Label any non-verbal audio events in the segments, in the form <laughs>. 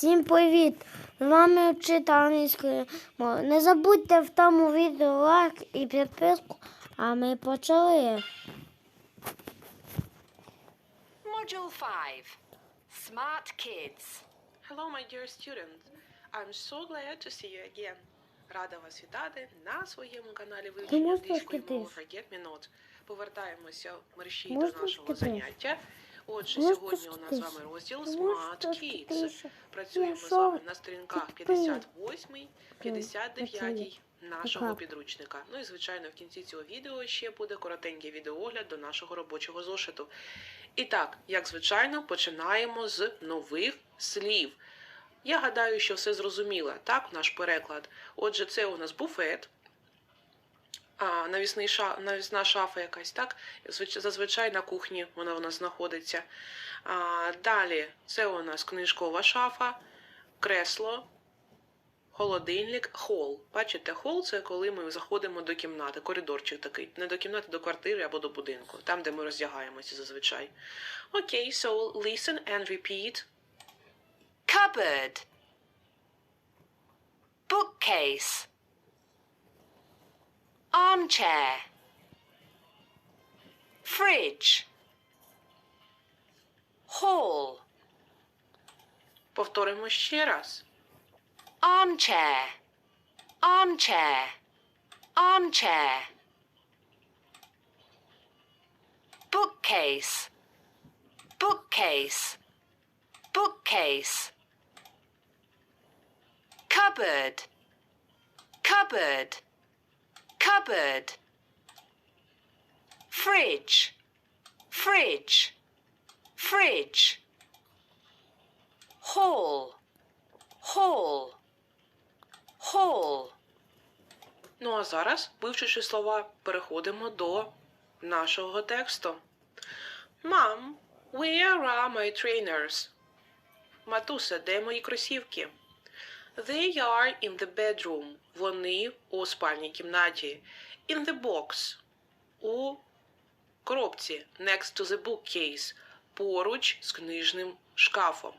Всім привіт! З вами вчитель англійської мови. Не забудьте в тому відео лайк і підписку, а ми почали. Module 5 Smart Kids. Hello, my dear students. I'm so glad to see you again. Рада вас вітати на своєму каналі вивчення англійської мови? Forget Me Not. Повертаємося мерщій до нашого заняття. Отже, сьогодні у нас з вами розділ Smart Kids. Працюємо з вами на сторінках Тупий. 58, 59 нашого підручника. Ну і звичайно, в кінці цього відео ще буде коротенький відеоогляд до нашого робочого зошиту. І так, як звичайно, починаємо з нових слів. Я гадаю, що все зрозуміло, так, наш переклад. Отже, це у нас буфет, а, навісний ша, навісна шафа якась, так? Зазвичай на кухні вона у нас знаходиться. А, далі це у нас книжкова шафа, кресло, холодильник, хол. Бачите, хол це коли ми заходимо до кімнати, коридорчик такий. Не до кімнати, до квартири або до будинку, там, де ми роздягаємося зазвичай. Окей, so listen and repeat. Cupboard. Bookcase. Armchair. Fridge. Hall. Повторимо ще раз. Armchair. Armchair. Armchair. Bookcase. Bookcase. Bookcase. Cupboard. Cupboard. Cupboard. Fridge. Fridge. Fridge. Hall. Hall. Hall. Ну а зараз, вивчивши слова, переходимо до нашого тексту. Mom, where are my trainers? Матуся, де мої кросівки? They are in the bedroom. Вони у спальній кімнаті. In the box. У коробці. Next to the bookcase. Поруч з книжним шкафом.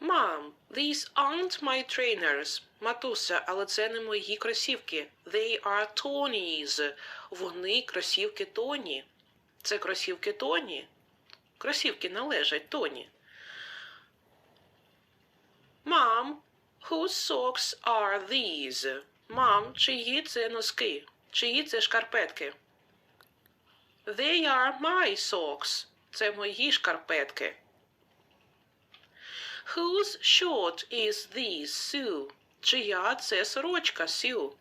Mom, these aren't my trainers. Матуся, але це не мої кросівки. They are Tony's. Вони кросівки Тоні. Це кросівки Тоні. Кросівки належать Тоні. Mom, whose socks are these? Мам, чиї це носки? Чиї це шкарпетки? They are my socks. Це мої шкарпетки. Whose shirt is this, Sue? Чия це сорочка, Sue?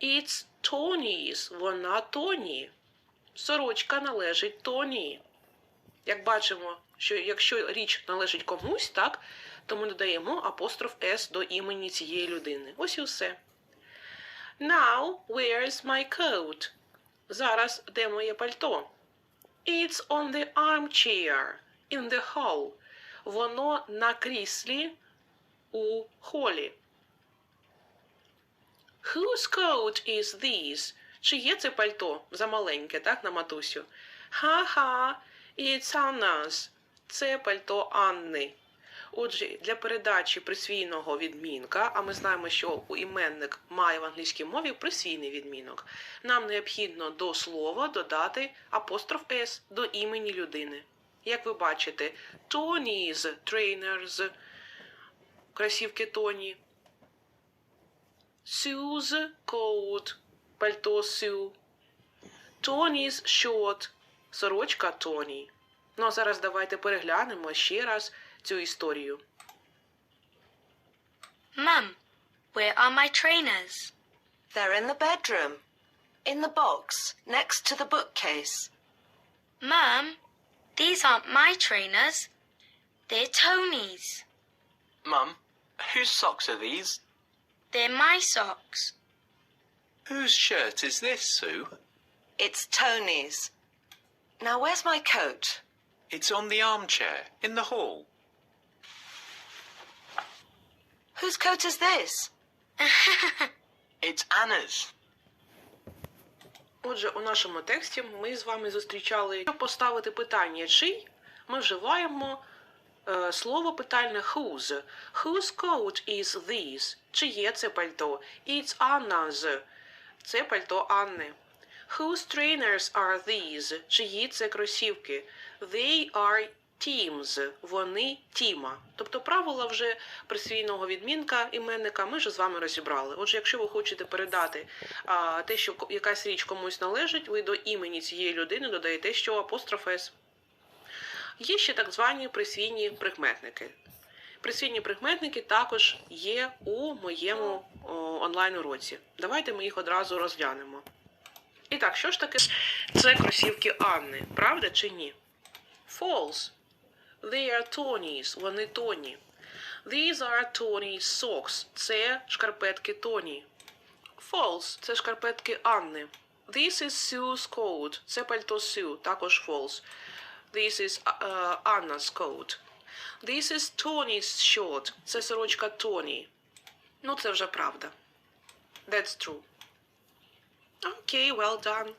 It's Tony's. Вона Тоні. Сорочка належить Тоні. Як бачимо, що якщо річ належить комусь, так, то ми додаємо апостроф S до імені цієї людини. Ось і все. Now, where's my coat? Зараз де моє пальто? It's on the armchair in the hall. Воно на кріслі у холі. Whose coat is this? Чи є це пальто замаленьке, так, на матусю? Ха-ха, it's Anna's. Це пальто Анни. Отже, для передачі присвійного відмінка, а ми знаємо, що у іменник має в англійській мові присвійний відмінок, нам необхідно до слова додати апостроф S до імені людини. Як ви бачите, Tony's trainers, красівки Тоні, Sue's coat, пальто Sue, Tony's shirt, сорочка Тоні. Ну а зараз давайте переглянемо ще раз цю історію. Mum, where are my trainers? They're in the bedroom. In the box, next to the bookcase. Mum, these aren't my trainers. They're Tony's. Mum, whose socks are these? They're my socks. Whose shirt is this, Sue? It's Tony's. Now, where's my coat? It's on the armchair in the hall. Whose coat is this? <laughs> It's Anna's. Отже, у нашому тексті ми з вами зустрічали, щоб поставити питання чий, ми вживаємо е, слово питальне whose. Whose coat is this? Чиє це пальто? It's Anna's. Це пальто Анни. Whose trainers are these? Чиї це кросівки? They are Teams. Вони Тіма. Тобто правила вже присвійного відмінка іменника ми вже з вами розібрали. Отже, якщо ви хочете передати а, те, що якась річ комусь належить, ви до імені цієї людини додаєте, що апостроф «с». Є ще так звані присвійні прикметники. Присвійні прикметники також є у моєму онлайн-уроці. Давайте ми їх одразу розглянемо. І так, що ж таке це кросівки Анни, правда чи ні? False. They are Tony's. Вони Тоні. These are Tony's socks. Це шкарпетки Тоні. False. Це шкарпетки Анни. This is Sue's coat. Це пальто Sue. Також false. This is uh, Anna's coat. This is Tony's shirt. Це сорочка Тоні. Ну, це вже правда. That's true. Okay, well done.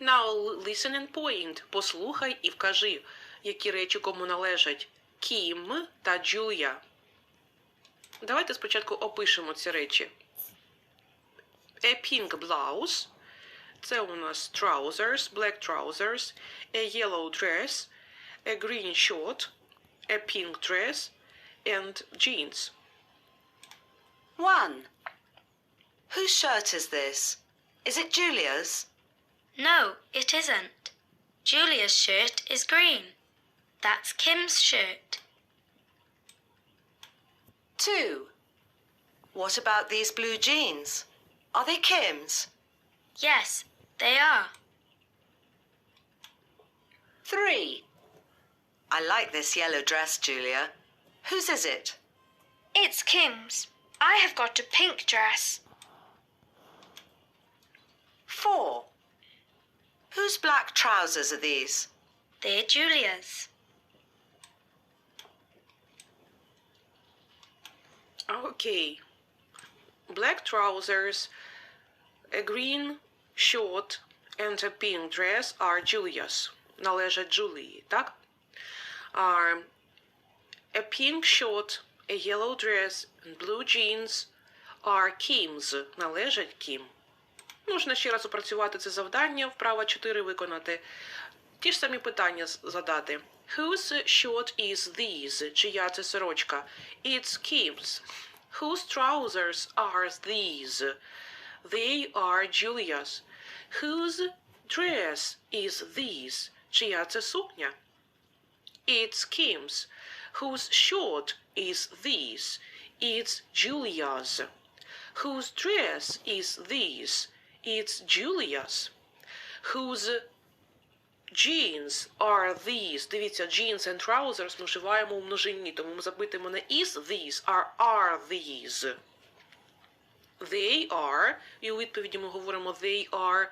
Now listen and point. Послухай і вкажи, які речі кому належать. Кім та Джулія. Давайте спочатку опишемо ці речі. A pink blouse. Це у нас trousers, black trousers, a yellow dress, a green shirt, a pink dress, and jeans. One. Whose shirt is this? Is it Julia's? No, it isn't. Julia's shirt is green. That's Kim's shirt. Two. What about these blue jeans? Are they Kim's? Yes, they are. Three. I like this yellow dress, Julia. Whose is it? It's Kim's. I have got a pink dress. Four. Whose black trousers are these? They're Julia's. Okay. Black trousers, a green shirt and a pink dress are Julia's. Належать Джулії, так? Are a pink shirt, a yellow dress and blue jeans are Kim's. Належать Кім. Можна ще раз опрацювати це завдання, вправа 4 виконати. Ті ж самі питання задати. Whose shirt is these? Чия це сорочка? It's Kim's. Whose trousers are these? They are Julia's. Whose dress is this? Чия це сукня? It's Kim's. Whose shirt is this? It's Julia's. Whose dress is this? It's Julia's. Whose jeans are these? Дивіться, jeans and trousers ми вживаємо у множині, тому ми запитуємо не is these, а are these. They are, і у відповіді ми говоримо they are,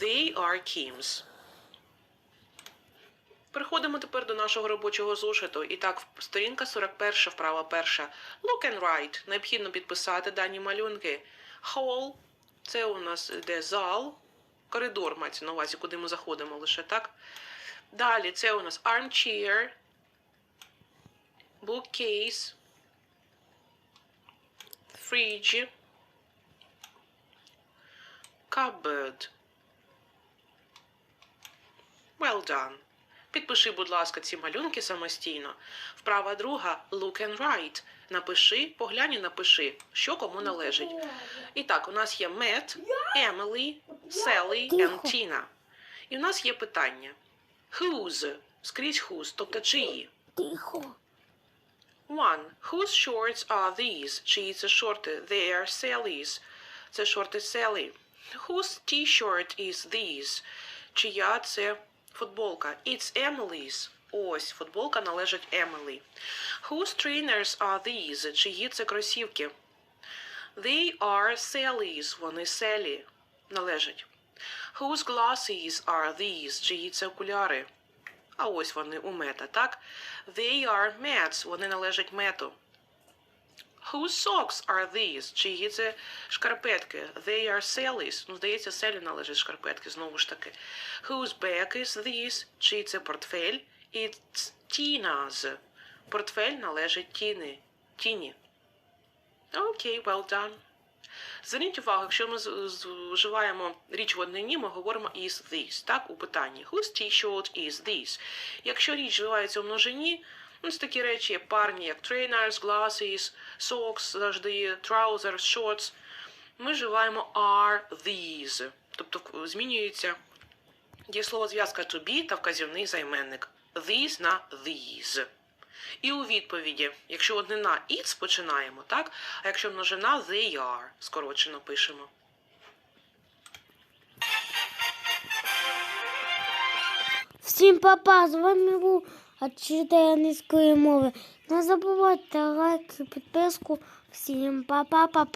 they are Kim's. Переходимо тепер до нашого робочого зошиту. І так, сторінка 41, вправа перша. Look and write. Необхідно підписати дані малюнки. Hall – це у нас йде зал, коридор мається на увазі, куди ми заходимо лише так. Далі це у нас armchair, bookcase, fridge, cupboard. Well done. Підпиши, будь ласка, ці малюнки самостійно. Вправа друга look and write. Напиши, поглянь і напиши, що кому належить. І так, у нас є Мет, Емілі, Селі Тихо. Тіна. І у нас є питання. Whose? Скрізь whose, тобто чиї. Тихо. One. Whose shorts are these? Чиї це шорти? They are Sally's. Це шорти Селі. Whose t-shirt is these? Чия це футболка? It's Emily's. Ось, футболка належить Емілі. Whose trainers are these? Чиї це кросівки? They are Sally's. Вони Селі. Належать. Whose glasses are these? Чиї це окуляри? А ось вони у мета, так? They are Matt's. Вони належать мету. Whose socks are these? Чиї це шкарпетки? They are Sally's. Ну, здається, Селі належать шкарпетки, знову ж таки. Whose bag is this? Чий це портфель? It's Tina's. Портфель належить Тіни. Тіні. Окей, well done. Зверніть увагу, якщо ми вживаємо річ в однині, ми говоримо is this, так, у питанні. Whose t-shirt is this? Якщо річ вживається у множині, ну, це такі речі, як парні, як trainers, glasses, socks, завжди, trousers, shorts, ми вживаємо are these. Тобто змінюється дієслово зв'язка to be та вказівний займенник. These на these. І у відповіді, якщо однина it's починаємо, так? А якщо множина they are, скорочено пишемо. Всім папа, з вами був Учитель англійської мови. Не забувайте лайк і підписку. Всім па-па-па-па.